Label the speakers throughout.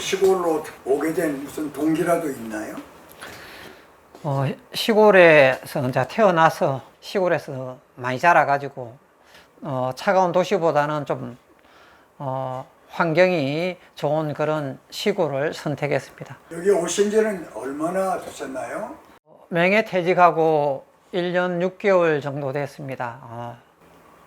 Speaker 1: 시골로 오게 된 무슨 동기라도 있나요?
Speaker 2: 어, 시골에서 이제 태어나서 시골에서 많이 자라가지고 어, 차가운 도시보다는 좀 어, 환경이 좋은 그런 시골을 선택했습니다.
Speaker 1: 여기 오신 지는 얼마나 되셨나요?
Speaker 2: 명예 퇴직하고 1년 6개월 정도 됐습니다. 어,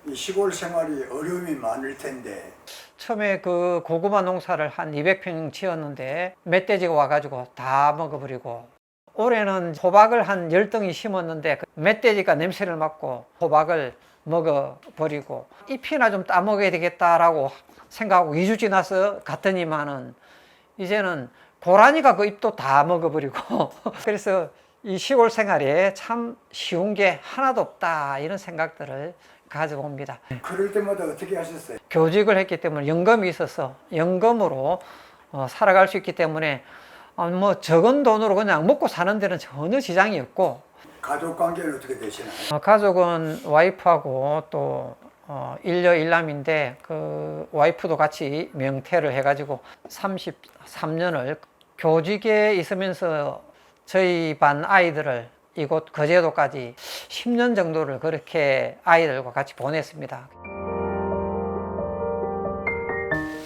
Speaker 1: 이 시골 생활이 어려움이 많을 텐데
Speaker 2: 처음에 그 고구마 농사를 한 200평 지었는데 멧돼지가 와가지고 다 먹어버리고 올해는 호박을 한 10덩이 심었는데 그 멧돼지가 냄새를 맡고 호박을 먹어버리고 잎이나 좀 따먹어야 되겠다라고 생각하고 2주 지나서 갔더니만은 이제는 고라니가 그 잎도 다 먹어버리고 그래서 이 시골 생활에 참 쉬운 게 하나도 없다 이런 생각들을 가져봅니다.
Speaker 1: 그럴 때마다 어떻게 하셨어요?
Speaker 2: 교직을 했기 때문에 연금이 있어서 연금으로 어, 살아갈 수 있기 때문에 어, 뭐 적은 돈으로 그냥 먹고 사는 데는 전혀 지장이 없고
Speaker 1: 가족 관계는 어떻게 되시나요?
Speaker 2: 어, 가족은 와이프하고 또 어, 일녀 일남인데 그 와이프도 같이 명퇴를 해가지고 33년을 교직에 있으면서 저희 반 아이들을 이곳 거제도까지 10년 정도를 그렇게 아이들과 같이 보냈습니다.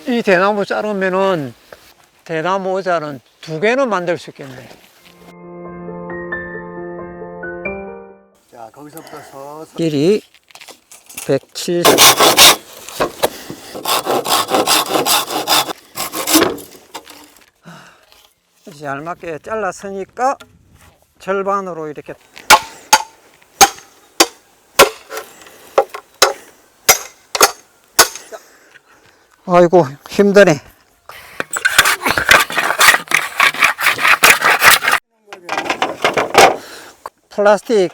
Speaker 2: 이 대나무 자르면은 대나무 의자는 두 개는 만들 수 있겠네.
Speaker 1: 자 거기서부터 서서
Speaker 2: 길이 170. 이제 알맞게 잘랐으니까 절반으로 이렇게 아이고 힘드네 플라스틱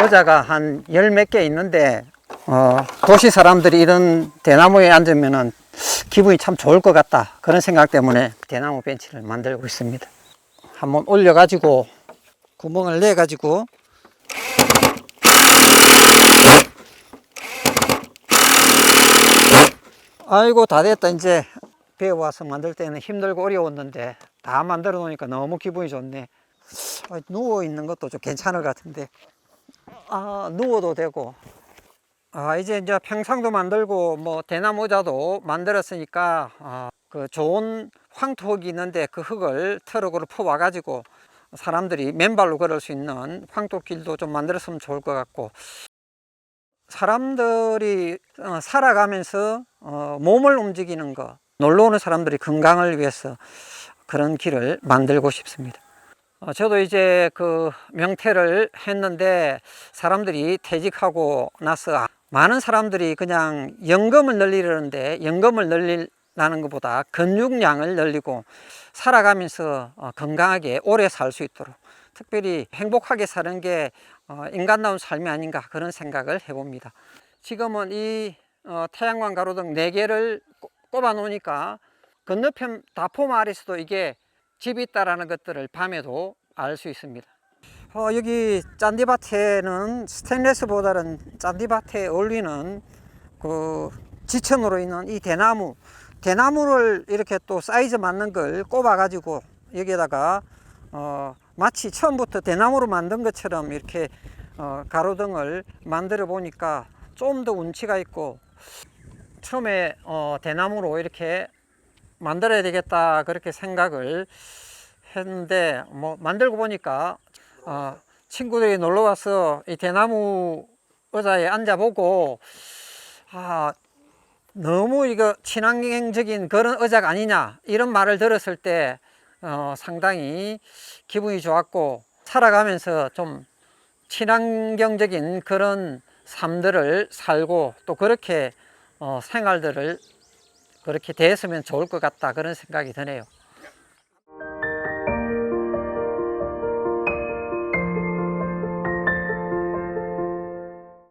Speaker 2: 의자가 한 열 몇 개 있는데 어, 도시 사람들이 이런 대나무에 앉으면은 기분이 참 좋을 것 같다 그런 생각 때문에 대나무 벤치를 만들고 있습니다. 한번 올려 가지고 구멍을 내 가지고 아이고 다 됐다 이제 배워와서 만들 때는 힘들고 어려웠는데 다 만들어 놓으니까 너무 기분이 좋네. 아, 누워 있는 것도 좀 괜찮을 것 같은데. 아 누워도 되고. 아 이제 이제 평상도 만들고 뭐 대나무 의자도 만들었으니까 아, 그 좋은 황토흙이 있는데 그 흙을 트럭으로 퍼와 가지고 사람들이 맨발로 걸을 수 있는 황토길도 좀 만들었으면 좋을 것 같고. 사람들이 어, 살아가면서 어, 몸을 움직이는 거 놀러 오는 사람들이 건강을 위해서 그런 길을 만들고 싶습니다. 어, 저도 이제 그 명퇴를 했는데 사람들이 퇴직하고 나서 많은 사람들이 그냥 연금을 늘리려는데 연금을 늘리라는 것보다 근육량을 늘리고 살아가면서 어, 건강하게 오래 살 수 있도록 특별히 행복하게 사는 게 어, 인간다운 삶이 아닌가 그런 생각을 해봅니다. 지금은 이 어, 태양광 가로등 4개를 꼽아 놓으니까 건너편 다포 마을에서도 이게 집이 있다라는 것들을 밤에도 알 수 있습니다. 어, 여기 짠디밭에는 스테인레스보다는 짠디밭에 어울리는 그 지천으로 있는 이 대나무, 대나무를 이렇게 또 사이즈 맞는 걸 꼽아 가지고 여기에다가 어, 마치 처음부터 대나무로 만든 것처럼 이렇게 어, 가로등을 만들어 보니까 좀 더 운치가 있고 처음에 어, 대나무로 이렇게 만들어야 되겠다 그렇게 생각을 했는데 뭐 만들고 보니까 어, 친구들이 놀러 와서 이 대나무 의자에 앉아 보고 아 너무 이거 친환경적인 그런 의자가 아니냐 이런 말을 들었을 때 어, 상당히 기분이 좋았고 살아가면서 좀 친환경적인 그런 삶들을 살고 또 그렇게 어, 생활들을 그렇게 대했으면 좋을 것 같다 그런 생각이 드네요.